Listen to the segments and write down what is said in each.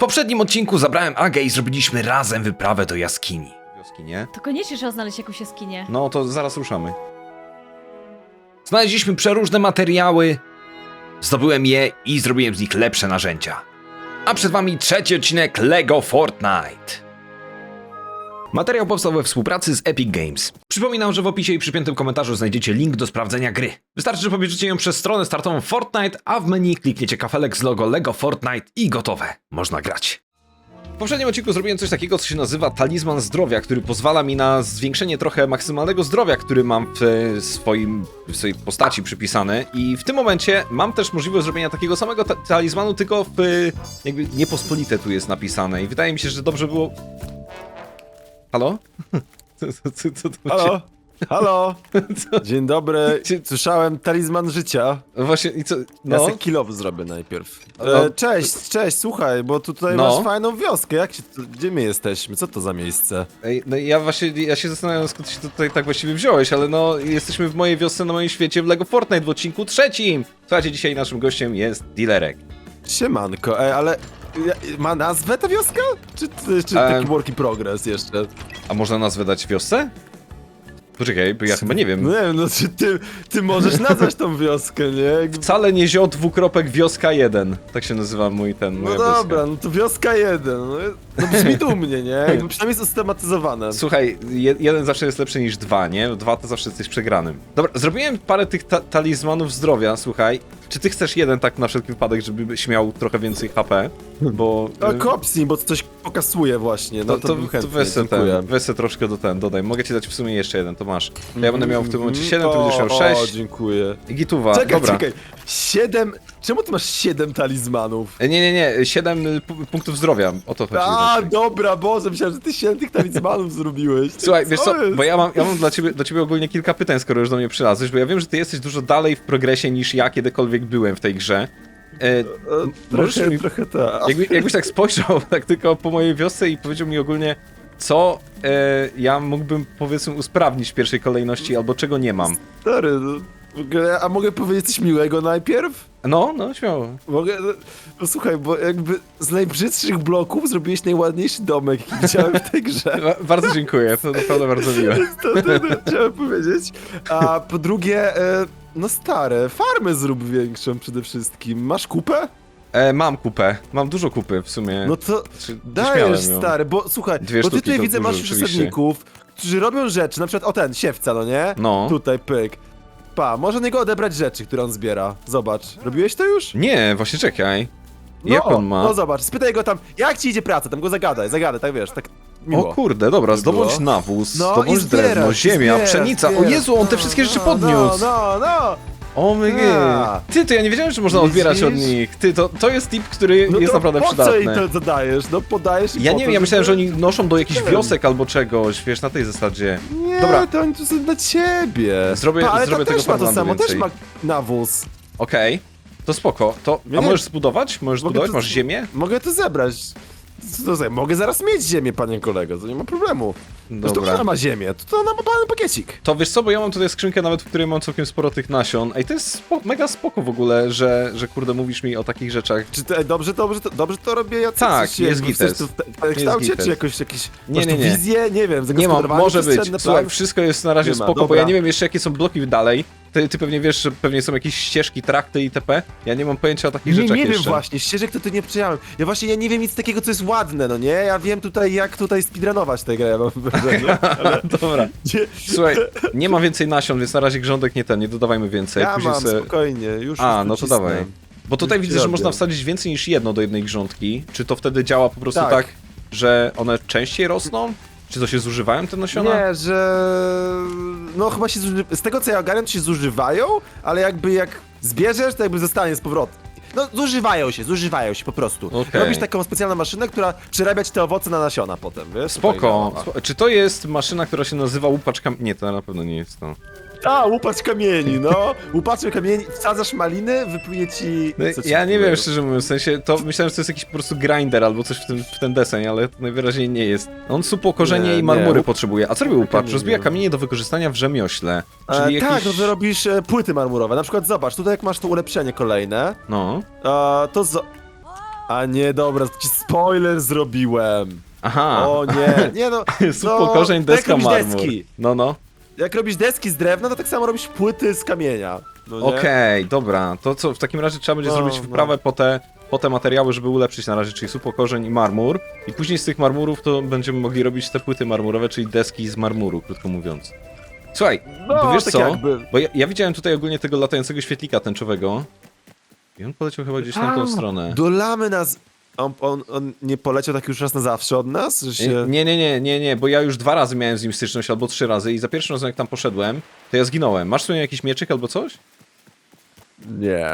poprzednim odcinku zabrałem Agę i zrobiliśmy razem wyprawę do jaskini. Wioski, nie? To koniecznie trzeba znaleźć jakąś jaskinię. No to zaraz ruszamy. Znaleźliśmy przeróżne materiały, zdobyłem je i zrobiłem z nich lepsze narzędzia. A przed wami trzeci odcinek LEGO Fortnite. Materiał powstał we współpracy z Epic Games. Przypominam, że w opisie i przypiętym komentarzu znajdziecie link do sprawdzenia gry. Wystarczy, że pobierzecie ją przez stronę startową Fortnite, a w menu klikniecie kafelek z logo LEGO Fortnite i gotowe. Można grać. W poprzednim odcinku zrobiłem coś takiego, co się nazywa talizman zdrowia, który pozwala mi na zwiększenie trochę maksymalnego zdrowia, który mam w e, swoim, w swojej postaci przypisany. I w tym momencie mam też możliwość zrobienia takiego samego ta talizmanu, tylko w e, jakby niepospolite tu jest napisane. I wydaje mi się, że dobrze było... Halo? Co, co, co, co to Halo? Halo? Dzień dobry. Słyszałem talizman życia. No Właśnie, i co... Ja No, sobie kilowy zrobię najpierw. No. E, cześć, cześć, słuchaj, bo tutaj No. masz fajną wioskę. Jak się, tu- gdzie my jesteśmy? Co to za miejsce? Ej, no ja właśnie, ja się zastanawiam skąd się tutaj tak właściwie wziąłeś, ale no jesteśmy w mojej wiosce na moim świecie w LEGO Fortnite w odcinku trzecim. Słuchajcie, dzisiaj naszym gościem jest Dealerek. Siemanko, e, ale ma nazwę ta wioska? Czy, czy, czy Em. taki work in progress jeszcze? A można nazwę dać wiosce? Poczekaj, bo ja chyba nie No wiem. nie wiem, no czy ty, ty możesz nazwać tą wioskę, nie? Jakby- Wcale nie zio dwukropek wioska 1. Tak się nazywa mój ten, No moja dobra, wioska. no to wioska jeden. No, no brzmi dumnie, nie? Jakby przynajmniej jest usystematyzowane. Słuchaj, je, jeden zawsze jest lepszy niż dwa, nie? Dwa to zawsze jesteś przegranym. Dobra, zrobiłem parę tych ta talizmanów zdrowia, słuchaj. Czy ty chcesz jeden tak na wszelki wypadek, żeby śmiał trochę więcej HP? Bo... A y, kopsnij, bo coś pokasuje właśnie. No To, to, to, to ten, troszkę do ten, dodaj. Mogę ci dać w sumie jeszcze jeden, to masz. Ja będę miał w tym momencie Mhm, 7, ty będziesz miał o, 6. O, dziękuję. I gituwa, Czekaj, dobra. czekaj. Siedem. Czemu ty masz siedem talizmanów? E, Nie, nie, nie, 7 punktów zdrowia, o to chodzi. A, raczej. dobra, Boże, myślałem, że ty siedem tych talizmanów zrobiłeś. Słuchaj, wiesz co, jest? bo ja mam, ja mam dla ciebie, do ciebie ogólnie kilka pytań, skoro już do mnie przylazłeś, bo ja wiem, że ty jesteś dużo dalej w progresie niż ja kiedykolwiek byłem w tej grze. E, E, możesz Trochę, mi- trochę tak. jakby, jakbyś tak spojrzał tak tylko po mojej wiosce i powiedział mi ogólnie, co e, ja mógłbym powiedzmy usprawnić w pierwszej kolejności, albo czego nie mam. Stary, no, w ogóle, a mogę powiedzieć coś miłego najpierw? No, no, śmiało. Mogę, no, no słuchaj, bo jakby z najbrzydszych bloków zrobiłeś najładniejszy domek, jaki widziałem w tej grze. Ba- Bardzo dziękuję, to naprawdę bardzo miłe. To, to, to chciałem powiedzieć. A po drugie, e, no stare, farmę zrób większą przede wszystkim. Masz kupę? E, mam kupę, mam dużo kupy w sumie. No to Czy- dajesz, stary, bo słuchaj, Dwie bo ty tutaj to widzę, dużo masz zasadników, którzy robią rzeczy, na przykład o ten, siewca, no nie? No. Tutaj, pyk. Pa, może niego odebrać rzeczy, które on zbiera. Zobacz, robiłeś to już? Nie, właśnie czekaj. No, Jak on ma? No zobacz, spytaj go tam, jak ci idzie praca, tam go zagadaj, zagadaj, tak wiesz, tak miło. O kurde, dobra, zdobądź było. nawóz, No zdobądź zbierasz, drewno, ziemia, zbierasz, pszenica. O zbierasz. Jezu, on te wszystkie rzeczy No, podniósł. No, no, no. O my A. god. Ty, to ja nie wiedziałem, że można Widzisz? odbierać od nich. Ty, to, to jest tip, który no jest to naprawdę po przydatny. co im to zadajesz? No podajesz im Ja po nie to, wiem, ja myślałem, że żeby- oni noszą do jakichś wiosek albo czegoś, wiesz, na tej zasadzie. Nie, Dobra. to oni tu są dla ciebie. Zrobię- ale zrobię to tego też ma to Farmlandu samo, też więcej. ma nawóz. Okej, to spoko. To, a nie. możesz zbudować? Możesz Mogę zbudować? to- Masz ziemię? Mogę to zebrać. Co za- Mogę zaraz mieć ziemię, panie kolego, to nie ma problemu. Zresztą Dobra. ona ma ziemię, to, to ona ma pełny pakiecik. To wiesz co, bo ja mam tutaj skrzynkę nawet, w której mam całkiem sporo tych nasion. Ej, to jest spo, mega spoko w ogóle, że, że kurde mówisz mi o takich rzeczach. Czy to, dobrze, dobrze, to, dobrze to robię? Ja Tak, czy jest jakby gites. w kształcie, gites. czy jakoś jakieś Nie, masz nie, tu nie. wizję? Nie wiem, Nie mam, zagospodarowanie może być. przestrzenne, Słuchaj, plan? wszystko jest na razie Nie ma, spoko, bo dobra. ja nie wiem jeszcze jakie są bloki dalej. Ty, ty pewnie wiesz, że pewnie są jakieś ścieżki, trakty itp. Ja nie mam pojęcia o takich Nie, rzeczach nie wiem jeszcze. właśnie, ścieżek to ty nie przyjąłem. Ja właśnie ja nie wiem nic takiego, co jest ładne, no nie? Ja wiem tutaj, jak tutaj speedrunować tę grę, ja mam wrażenie. Ale Dobra. nie, Słuchaj, nie ma więcej nasion, więc na razie grządek nie ten, nie dodawajmy więcej. ja Później mam, se- spokojnie, już A, już no to dawaj. Bo tutaj Już widzę, że robię. można wsadzić więcej niż jedno do jednej grządki. Czy to wtedy działa po prostu tak, Tak. że one częściej rosną? Czy to się zużywają te nasiona? Nie, że... No chyba się zuży... Z tego co ja ogarniam, to się zużywają, ale jakby jak zbierzesz, to jakby zostanie z powrotem. No zużywają się, zużywają się po prostu. Okej. Robisz taką specjalną maszynę, która przerabia ci te owoce na nasiona potem, wiesz? Spoko. Tutaj Spo- Czy to jest maszyna, która się nazywa łupaczka... Nie, to na pewno nie jest to. A, łupacz kamieni, no. Łupaczem kamieni, wsadzasz maliny, wypluje ci... No, co ci ja nie wypluje? wiem, szczerze mówiąc, w sensie, to myślałem, że to jest jakiś po prostu grinder albo coś w, tym, w ten deseń, ale najwyraźniej nie jest. On supo korzenie Nie, i nie. marmury potrzebuje. A co robi łupacz? Rozbija kamienie do wykorzystania w rzemiośle. Czyli E, jakiś... Tak, no to robisz e, płyty marmurowe. Na przykład zobacz, tutaj jak masz to ulepszenie kolejne, No. e, to zo... A nie, dobra, ci spoiler zrobiłem. Aha. O nie, nie no. Sup no, pokorzeń, jak deska, robisz marmur. deski. No, no. Jak robisz deski z drewna, to tak samo robisz płyty z kamienia. No nie? Okej, dobra. To co, w takim razie trzeba będzie No, zrobić no. wprawę po te, po te materiały, żeby ulepszyć na razie, czyli supokorzeń i marmur. I później z tych marmurów to będziemy mogli robić te płyty marmurowe, czyli deski z marmuru, krótko mówiąc. Słuchaj, No, bo wiesz tak co? jakby. Bo ja, ja widziałem tutaj ogólnie tego latającego świetlika tęczowego. I on poleciał chyba gdzieś na tą A, stronę. Dolamy nas. On, on, on nie poleciał tak już raz na zawsze od nas? Że się... Nie, nie, nie, nie, nie, bo ja już dwa razy miałem z nim styczność, albo trzy razy i za pierwszym razem jak tam poszedłem, to ja zginąłem. Masz tu jakiś mieczyk albo coś? Nie.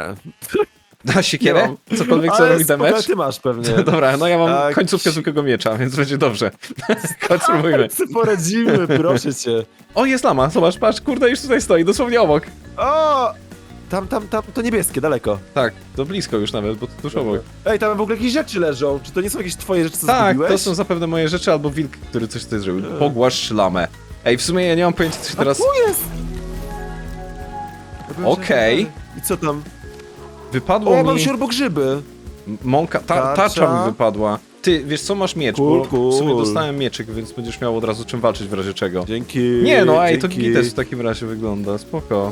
Da siekierę? Nie. Cokolwiek co robi damage? ty masz pewnie. Dobra, no ja mam Tak. końcówkę zwykłego miecza, więc będzie dobrze. Sobie poradzimy, proszę cię. O, jest lama, zobacz, patrz, kurde, już tutaj stoi, dosłownie obok. O! Tam, tam, tam, to niebieskie, daleko. Tak, to blisko już nawet, bo to tuż obok. Ej, tam w ogóle jakieś rzeczy leżą. Czy to nie są jakieś twoje rzeczy, co Tak, zgubiłeś? to są zapewne moje rzeczy, albo wilk, który coś tutaj zrobił. Pogłaszcz lamę. Ej, w sumie ja nie mam pojęcia, co się teraz... Tu jest! Okej. I co tam? Wypadło O, mam mi... siorbogrzyby. Mąka, ta, Tarcza. tarcza mi wypadła. Ty, wiesz co, masz miecz, Cool, bo w sumie cool. dostałem mieczyk, więc będziesz miał od razu czym walczyć w razie czego. Dzięki. Nie no, ej, to dzięki. gites w takim razie wygląda, spoko.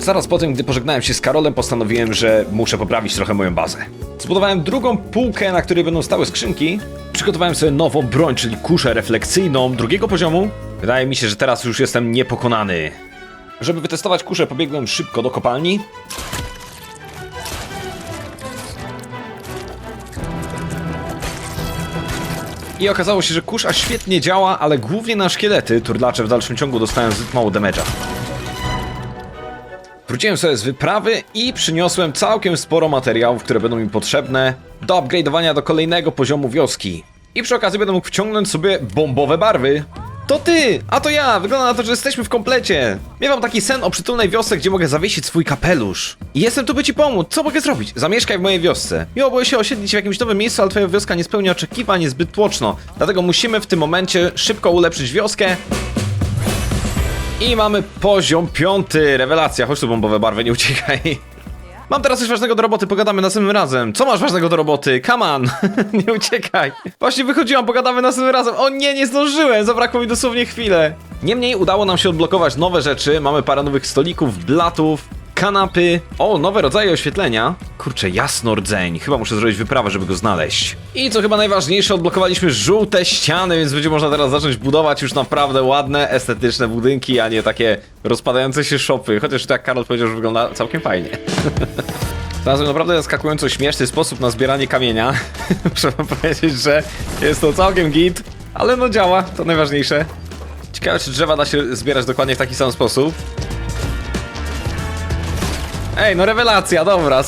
Zaraz po tym, gdy pożegnałem się z Karolem, postanowiłem, że muszę poprawić trochę moją bazę. Zbudowałem drugą półkę, na której będą stały skrzynki. Przygotowałem sobie nową broń, czyli kuszę refleksyjną drugiego poziomu. Wydaje mi się, że teraz już jestem niepokonany. Żeby wytestować kuszę, pobiegłem szybko do kopalni. I okazało się, że kusza świetnie działa, ale głównie na szkielety turlacze w dalszym ciągu dostają zbyt mało damage'a. Wróciłem sobie z wyprawy i przyniosłem całkiem sporo materiałów, które będą mi potrzebne do upgrade'owania do kolejnego poziomu wioski. I przy okazji będę mógł wciągnąć sobie bombowe barwy. To ty, a to ja, wygląda na to, że jesteśmy w komplecie. Miewam taki sen o przytulnej wiosce, gdzie mogę zawiesić swój kapelusz. I jestem tu, by ci pomóc, co mogę zrobić? Zamieszkaj w mojej wiosce. Miło było się osiedlić w jakimś nowym miejscu, ale twoja wioska nie spełnia oczekiwań, zbyt tłoczno. Dlatego musimy w tym momencie szybko ulepszyć wioskę, i mamy poziom piąty. Rewelacja. Chodź tu bombowe barwy, nie uciekaj. Mam teraz coś ważnego do roboty, pogadamy następnym razem. Co masz ważnego do roboty? Come on, nie uciekaj. Właśnie wychodziłam, pogadamy następnym razem. O nie, nie zdążyłem, zabrakło mi dosłownie chwilę. Niemniej udało nam się odblokować nowe rzeczy. Mamy parę nowych stolików, blatów, kanapy. O, nowe rodzaje oświetlenia. Kurczę, jasno rdzeń. Chyba muszę zrobić wyprawę, żeby go znaleźć. I co chyba najważniejsze, odblokowaliśmy żółte ściany, więc będzie można teraz zacząć budować już naprawdę ładne, estetyczne budynki, a nie takie rozpadające się szopy. Chociaż tak Karol powiedział, że wygląda całkiem fajnie. Znalazłem naprawdę zaskakująco śmieszny sposób na zbieranie kamienia. Muszę wam powiedzieć, że jest to całkiem git, ale no działa, to najważniejsze. Ciekawe, czy drzewa da się zbierać dokładnie w taki sam sposób. Ej, no rewelacja, dobra.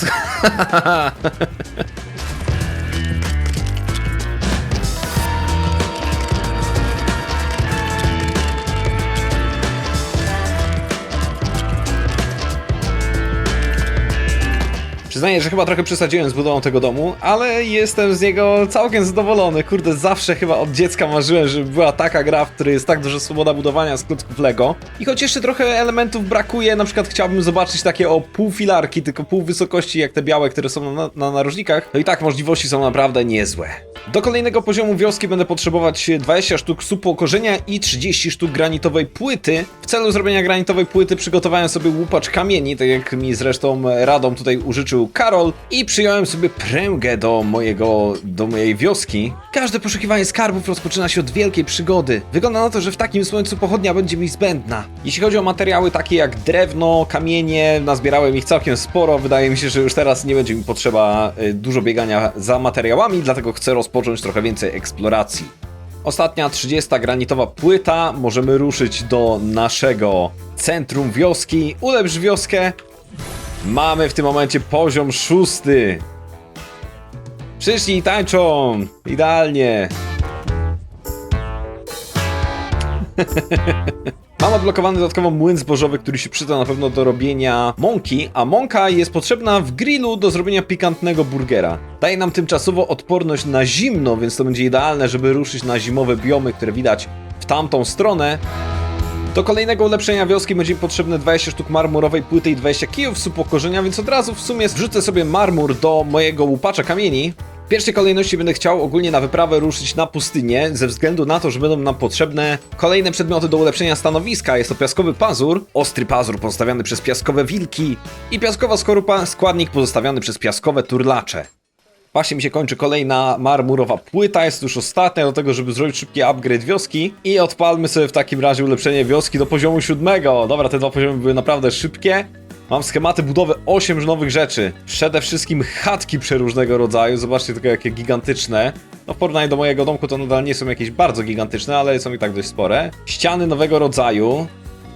Przyznaję, że chyba trochę przesadziłem z budową tego domu, ale jestem z niego całkiem zadowolony. Kurde, zawsze chyba od dziecka marzyłem, żeby była taka gra, w której jest tak duża swoboda budowania z klocków Lego. I choć jeszcze trochę elementów brakuje, na przykład chciałbym zobaczyć takie o pół filarki, tylko pół wysokości jak te białe, które są na, na narożnikach, to i tak możliwości są naprawdę niezłe. Do kolejnego poziomu wioski będę potrzebować 20 sztuk supu korzenia i 30 sztuk granitowej płyty. W celu zrobienia granitowej płyty przygotowałem sobie łupacz kamieni, tak jak mi zresztą radą tutaj użyczył Karol i przyjąłem sobie pręgę do mojego, do mojej wioski. Każde poszukiwanie skarbów rozpoczyna się od wielkiej przygody. Wygląda na to, że w takim słońcu pochodnia będzie mi zbędna. Jeśli chodzi o materiały takie jak drewno, kamienie, nazbierałem ich całkiem sporo. Wydaje mi się, że już teraz nie będzie mi potrzeba y, dużo biegania za materiałami, dlatego chcę rozpocząć trochę więcej eksploracji. Ostatnia 30 granitowa płyta. Możemy ruszyć do naszego centrum wioski. Ulepsz wioskę. Mamy w tym momencie poziom szósty. Przyszli i tańczą. Idealnie. Mam odblokowany dodatkowo młyn zbożowy, który się przyda na pewno do robienia mąki, a mąka jest potrzebna w grillu do zrobienia pikantnego burgera. Daje nam tymczasowo odporność na zimno, więc to będzie idealne, żeby ruszyć na zimowe biomy, które widać w tamtą stronę. Do kolejnego ulepszenia wioski będzie mi potrzebne 20 sztuk marmurowej płyty i 20 kijów supu korzenia, więc od razu w sumie wrzucę sobie marmur do mojego łupacza kamieni. W pierwszej kolejności będę chciał ogólnie na wyprawę ruszyć na pustynię, ze względu na to, że będą nam potrzebne kolejne przedmioty do ulepszenia stanowiska. Jest to piaskowy pazur, ostry pazur pozostawiany przez piaskowe wilki i piaskowa skorupa, składnik pozostawiany przez piaskowe turlacze. Właśnie mi się kończy kolejna marmurowa płyta, jest już ostatnia do tego, żeby zrobić szybki upgrade wioski i odpalmy sobie w takim razie ulepszenie wioski do poziomu siódmego. Dobra, te dwa poziomy były naprawdę szybkie. Mam schematy budowy 8 nowych rzeczy. Przede wszystkim chatki przeróżnego rodzaju, zobaczcie tylko jakie gigantyczne. No w porównaniu do mojego domku to nadal nie są jakieś bardzo gigantyczne, ale są i tak dość spore. Ściany nowego rodzaju,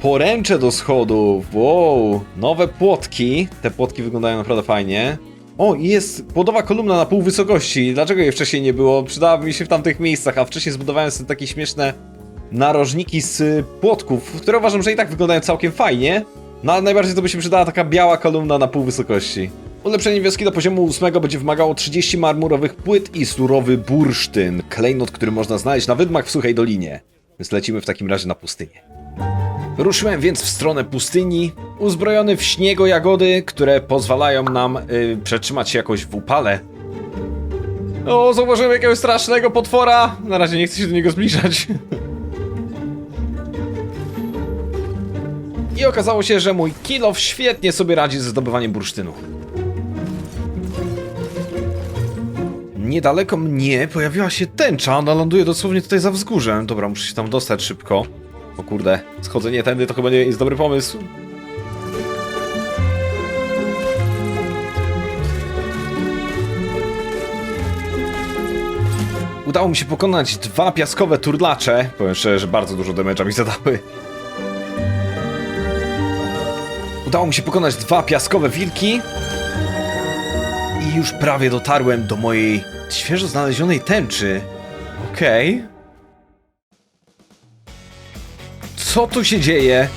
poręcze do schodów, wow, nowe płotki. Te płotki wyglądają naprawdę fajnie. O, i jest płodowa kolumna na pół wysokości. Dlaczego jej wcześniej nie było? Przydałaby mi się w tamtych miejscach, a wcześniej zbudowałem sobie takie śmieszne narożniki z y, płotków, które uważam, że i tak wyglądają całkiem fajnie. No ale najbardziej to by się przydała taka biała kolumna na pół wysokości. Ulepszenie wioski do poziomu 8 będzie wymagało 30 marmurowych płyt i surowy bursztyn, klejnot, który można znaleźć na wydmach w Suchej Dolinie. Więc lecimy w takim razie na pustynię. Ruszyłem więc w stronę pustyni, uzbrojony w śniego jagody, które pozwalają nam y, przetrzymać się jakoś w upale. O, zauważyłem jakiegoś strasznego potwora! Na razie nie chcę się do niego zbliżać. I okazało się, że mój kilof świetnie sobie radzi ze zdobywaniem bursztynu. Niedaleko mnie pojawiła się tęcza, ona ląduje dosłownie tutaj za wzgórzem. Dobra, muszę się tam dostać szybko. O kurde, schodzenie tędy to chyba nie jest dobry pomysł. Udało mi się pokonać dwa piaskowe turlacze. Powiem szczerze, że bardzo dużo damage'a mi zadały. Udało mi się pokonać dwa piaskowe wilki. I już prawie dotarłem do mojej świeżo znalezionej tęczy. Okej. Co tu się dzieje?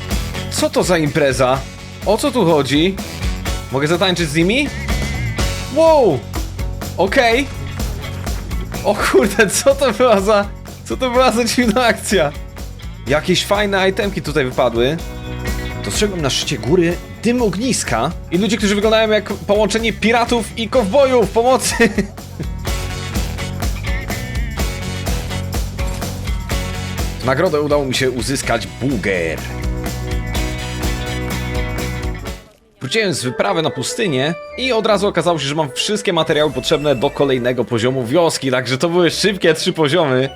Co to za impreza? O co tu chodzi? Mogę zatańczyć z nimi? Wow! Okej. O kurde, co to była za... Co to była za dziwna akcja? Jakieś fajne itemki tutaj wypadły. Dostrzegłem na szczycie góry dym ogniska i ludzie, którzy wyglądają jak połączenie piratów i kowbojów. Pomocy! nagrodę udało mi się uzyskać buger. Wróciłem z wyprawy na pustynię i od razu okazało się, że mam wszystkie materiały potrzebne do kolejnego poziomu wioski, także to były szybkie trzy poziomy.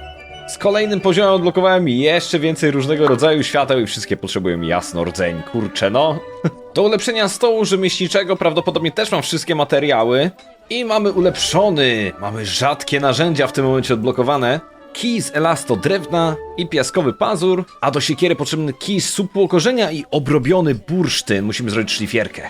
Z kolejnym poziomem odblokowałem jeszcze więcej różnego rodzaju świateł i wszystkie potrzebują jasno rdzeń, kurczę no. Do ulepszenia stołu rzemieślniczego prawdopodobnie też mam wszystkie materiały. I mamy ulepszony, mamy rzadkie narzędzia w tym momencie odblokowane. Kij z elasto drewna i piaskowy pazur, a do siekiery potrzebny kij z supło korzenia i obrobiony bursztyn. Musimy zrobić szlifierkę.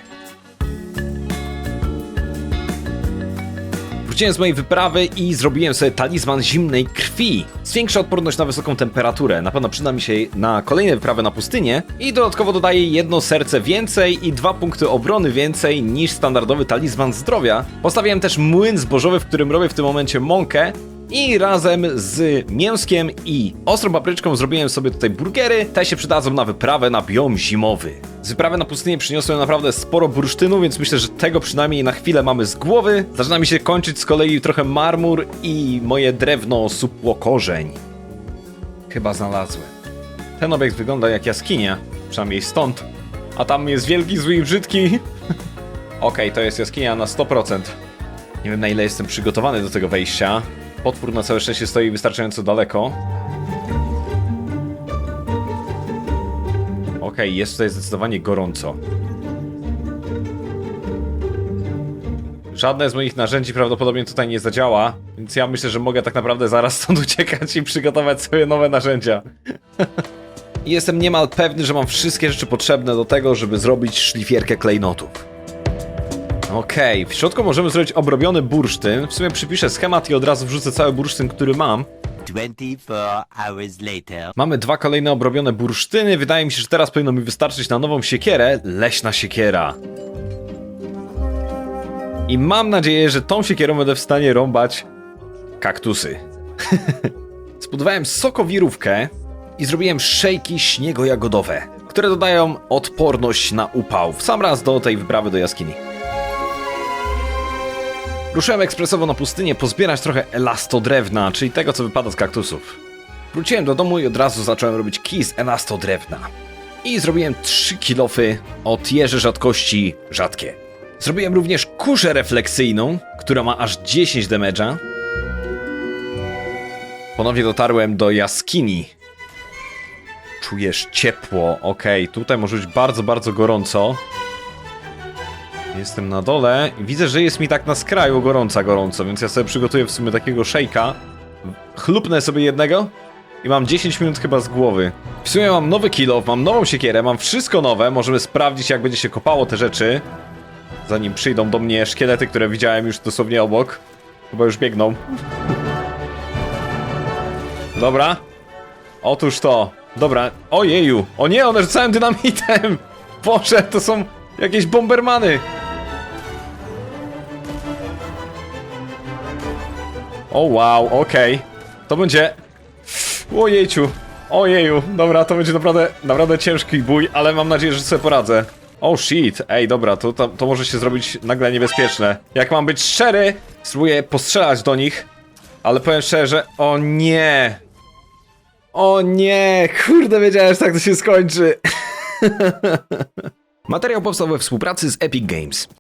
Wróciłem z mojej wyprawy i zrobiłem sobie talizman zimnej krwi. Zwiększa odporność na wysoką temperaturę. Na pewno przyda mi się na kolejne wyprawy na pustynię. I dodatkowo dodaje jedno serce więcej i dwa punkty obrony więcej niż standardowy talizman zdrowia. Postawiłem też młyn zbożowy, w którym robię w tym momencie mąkę. I razem z mięskiem i ostrą papryczką zrobiłem sobie tutaj burgery. Te się przydadzą na wyprawę na biom zimowy. Z wyprawy na pustynię przyniosłem naprawdę sporo bursztynu, więc myślę, że tego przynajmniej na chwilę mamy z głowy. Zaczyna mi się kończyć z kolei trochę marmur i moje drewno supło korzeń. Chyba znalazłem. Ten obiekt wygląda jak jaskinia, przynajmniej stąd. A tam jest wielki, zły i brzydki. Okej, to jest jaskinia na 100%. Nie wiem na ile jestem przygotowany do tego wejścia. Potwór na całe szczęście stoi wystarczająco daleko. Okej, jest tutaj zdecydowanie gorąco. Żadne z moich narzędzi prawdopodobnie tutaj nie zadziała, więc ja myślę, że mogę tak naprawdę zaraz stąd uciekać i przygotować sobie nowe narzędzia. Jestem niemal pewny, że mam wszystkie rzeczy potrzebne do tego, żeby zrobić szlifierkę klejnotów. Okej, w środku możemy zrobić obrobiony bursztyn. W sumie przypiszę schemat i od razu wrzucę cały bursztyn, który mam. 24 hours later. Mamy dwa kolejne obrobione bursztyny. Wydaje mi się, że teraz powinno mi wystarczyć na nową siekierę. Leśna siekiera. I mam nadzieję, że tą siekierą będę w stanie rąbać kaktusy. Zbudowałem sokowirówkę i zrobiłem szejki śniego-jagodowe, które dodają odporność na upał. W sam raz do tej wyprawy do jaskini. Ruszyłem ekspresowo na pustynię pozbierać trochę elastodrewna, czyli tego, co wypada z kaktusów. Wróciłem do domu i od razu zacząłem robić kij z elastodrewna. I zrobiłem 3 kilofy od jeży rzadkości rzadkie. Zrobiłem również kuszę refleksyjną, która ma aż 10 damage'a. Ponownie dotarłem do jaskini. Czujesz ciepło, okej, tutaj może być bardzo, bardzo gorąco. Jestem na dole i widzę, że jest mi tak na skraju gorąca, gorąco, więc ja sobie przygotuję w sumie takiego szejka. Chlupnę sobie jednego i mam 10 minut chyba z głowy. W sumie mam nowy kill mam nową siekierę, mam wszystko nowe, możemy sprawdzić jak będzie się kopało te rzeczy. Zanim przyjdą do mnie szkielety, które widziałem już dosłownie obok. Chyba już biegną. Dobra. Otóż to. Dobra. Ojeju. O nie, one rzucają dynamitem. Boże, to są jakieś bombermany. O wow, okej. To będzie... Ojejciu. Ojeju. Dobra, to będzie naprawdę, naprawdę ciężki bój, ale mam nadzieję, że sobie poradzę. Oh shit, ej dobra, to, to, to może się zrobić nagle niebezpieczne. Jak mam być szczery, spróbuję postrzelać do nich, ale powiem szczerze. O nie! O nie! Kurde, wiedziałem, że tak to się skończy. Materiał powstał we współpracy z Epic Games.